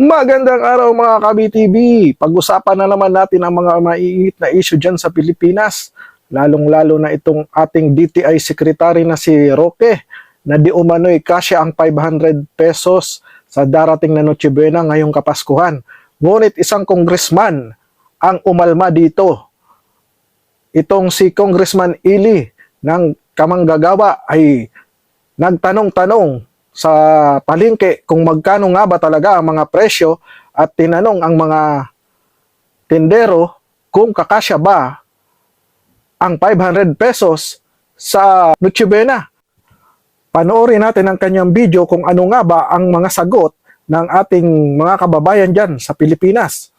Magandang araw mga ka-BTV. Pag-usapan na naman natin ang mga maiinit na issue dyan sa Pilipinas. Lalong-lalo na itong ating DTI Secretary na si Roque na di umano'y kasya ang 500 pesos sa darating na Noche Buena ngayong Kapaskuhan. Ngunit isang congressman ang umalma dito. Itong si Congressman Ili ng Kamanggagawa ay nagtanong-tanong sa palengke kung magkano nga ba talaga ang mga presyo at tinanong ang mga tindero kung kakasya ba ang 500 pesos sa Noche Buena. Panoorin natin ang kanyang video kung ano nga ba ang mga sagot ng ating mga kababayan dyan sa Pilipinas.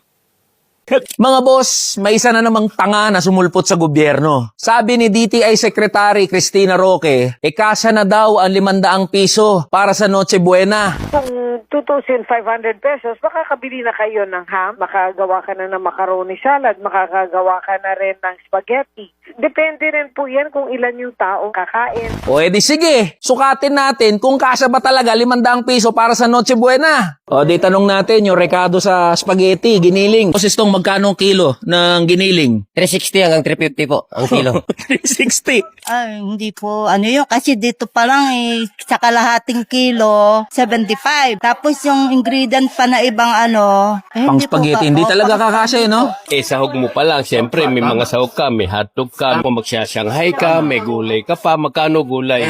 Mga boss, may isa na namang tanga na sumulpot sa gobyerno. Sabi ni DTI Secretary Cristina Roque, e kasya na daw ang 500 piso para sa Noche Buena. Kung 2,500 pesos, makakabili na kayo ng ham, makagawa ka na ng macaroni salad, makakagawa ka na rin ng spaghetti. Depende rin po yan kung ilan yung tao kakain. O edi sige, sukatin natin kung kasya ba talaga 500 piso para sa Noche Buena. O di tanong natin yung rekado sa spaghetti, giniling. Boss, magkano ang kilo ng giniling? 360 hanggang 350 po ang kilo. 360. Ay, hindi po. Ano yun? Kasi dito pa lang eh, sa kalahating kilo, 75. Tapos yung ingredient pa na ibang ano, eh, Pang spaghetti, hindi oh, talaga kakasya eh, no? Eh, sahog mo pa lang. Siyempre, may mga sahog ka, may hotdog ka, kung magsashanghai ka, may gulay ka pa, magkano gulay?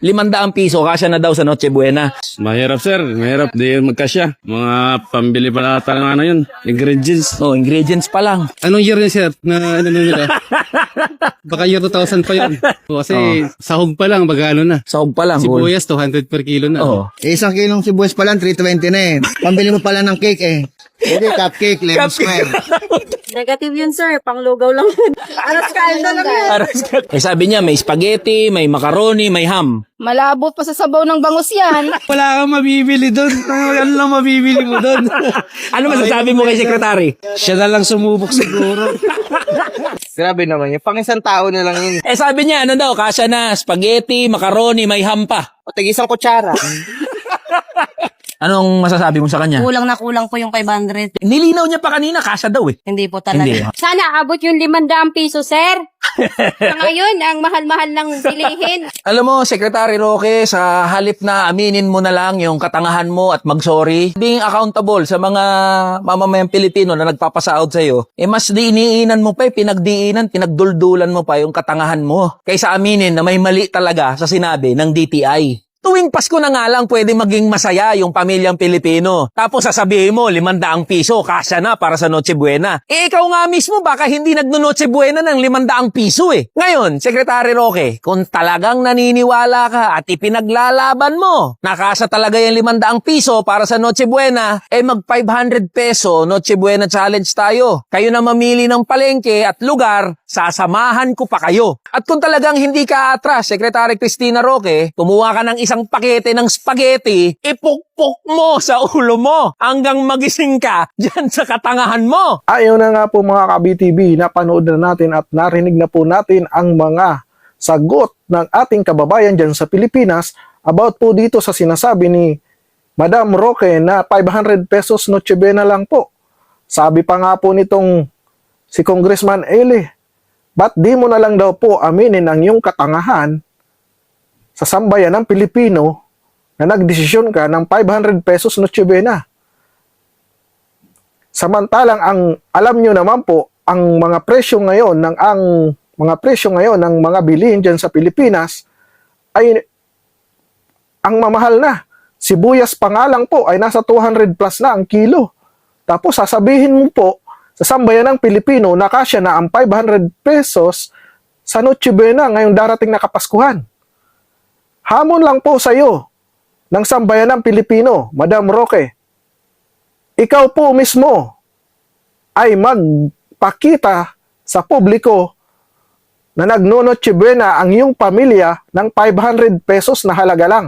500 piso, kasya na daw sa Noche Buena. Mahirap sir, mahirap di yun magkasya. Mga pambili pala ng ano yun, ingredients. Oh, ingredients pa lang. Anong year yun sir na ano na nila? Baka year 2000 pa yun. Kasi sahog pa lang, baga ano na. Sahog pa lang. oh. Sibuyas 200 per kilo na. Oo. Eh, isang kilong sibuyas pa lang, 320 na eh. Pambili mo pala ng cake eh. Hindi, cupcake, lemon square. Negative yun, sir. Panglugaw lang. Aras kain na lang yan. Aras ka. Eh sabi niya, may spaghetti, may macaroni, may ham. Malabot pa sa sabaw ng bangus yan. Wala kang mabibili doon. Ano lang mabibili mo doon? Ano masasabi mo kay sekretary? Siya na lang sumubok siguro. Grabe naman yun. Pang isang tao na lang yun. Eh sabi niya, ano daw, kasya na, spaghetti, macaroni, may ham pa. O, tig isang kutsara. Anong masasabi mo sa kanya? Kulang na kulang po yung 500. Nilinaw niya pa kanina, kasya daw eh. Hindi po talaga. Hindi. Sana abot yung limandaan piso, sir. Sa ngayon, ang mahal-mahal ng bilihin. Alam mo, Secretary Roque, sa halip na aminin mo na lang yung katangahan mo at mag-sorry, being accountable sa mga mamamayang Pilipino na nagpapasahod sa'yo, eh mas diiniinan mo pa, eh, pinagdiinan, pinagduldulan mo pa yung katangahan mo. Kaysa aminin na may mali talaga sa sinabi ng DTI. Tuwing Pasko na nga lang pwede maging masaya yung pamilyang Pilipino. Tapos sasabihin mo, limandaang piso, kasya na para sa Noche Buena. Eh ikaw nga mismo, baka hindi nagno-Noche Buena ng limandaang piso eh. Ngayon, Secretary Roque, kung talagang naniniwala ka at ipinaglalaban mo, nakasa talaga yung limandaang piso para sa Noche Buena, eh mag 500 peso Noche Buena Challenge tayo. Kayo na mamili ng palengke at lugar, sasamahan ko pa kayo. At kung talagang hindi ka atras, Secretary Cristina Roque, kumuha ka ng isang pakete ng spaghetti, ipukpok mo sa ulo mo hanggang magising ka dyan sa katangahan mo. Ayaw na nga po mga ka-BTV, napanood na natin at narinig na po natin ang mga sagot ng ating kababayan dyan sa Pilipinas about po dito sa sinasabi ni Madam Roque na 500 pesos Noche Buena lang po. Sabi pa nga po nitong si Congressman Eli, ba't di mo na lang daw po aminin ang iyong katangahan sa sambayan ng Pilipino na nagdesisyon ka ng 500 pesos Noche Buena? Samantalang ang alam nyo naman po, ang mga presyo ngayon ng ang mga presyo ngayon ng mga bilihin diyan sa Pilipinas ay ang mamahal na. Sibuyas pa nga lang po ay nasa 200 plus na ang kilo. Tapos sasabihin mo po sa sambayan ng Pilipino na kasya na ang 500 pesos sa Noche Buena ngayong darating na Kapaskuhan. Hamon lang po sa iyo ng sambayan ng Pilipino, Madam Roque ikaw po mismo ay magpakita sa publiko na nagnonoche buena ang iyong pamilya ng 500 pesos na halaga lang.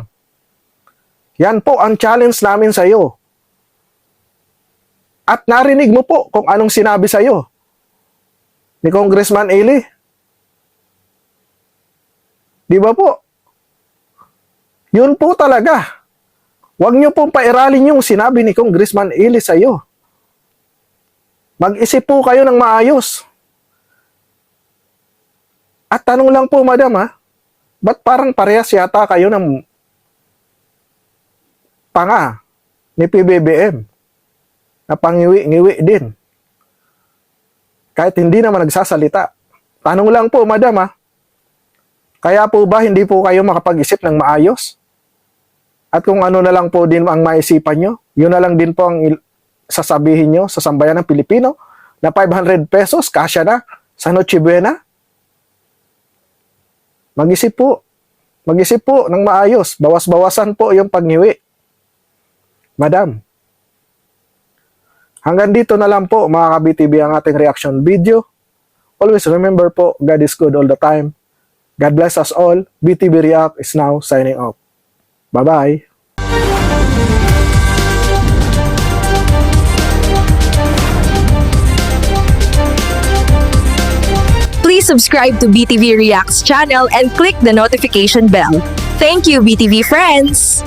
Yan po ang challenge namin sa iyo. At narinig mo po kung anong sinabi sa iyo ni Congressman Eli. Di ba po? Yun po talaga. Huwag niyo pong pairalin yung sinabi ni Congressman Ili sa iyo. Mag-isip po kayo ng maayos. At tanong lang po, madam ha, ba't parang parehas yata kayo ng panga ni PBBM na pangiwi-ngiwi din? Kahit hindi naman nagsasalita. Tanong lang po, madam ha, kaya po ba hindi po kayo makapag-isip ng maayos? At kung ano na lang po din ang maisipan nyo, yun na lang din po ang sasabihin nyo sa sambayan ng Pilipino na 500 pesos, kasya na sa Noche Buena? Mag-isip po. Mag-isip po ng maayos. Bawas-bawasan po yung pagniwi. Madam. Hanggang dito na lang po mga ka-BTV ang ating reaction video. Always remember po, God is good all the time. God bless us all. BTV React is now signing off. Bye-bye. Please subscribe to BTV Reacts channel and click the notification bell. Thank you, BTV friends!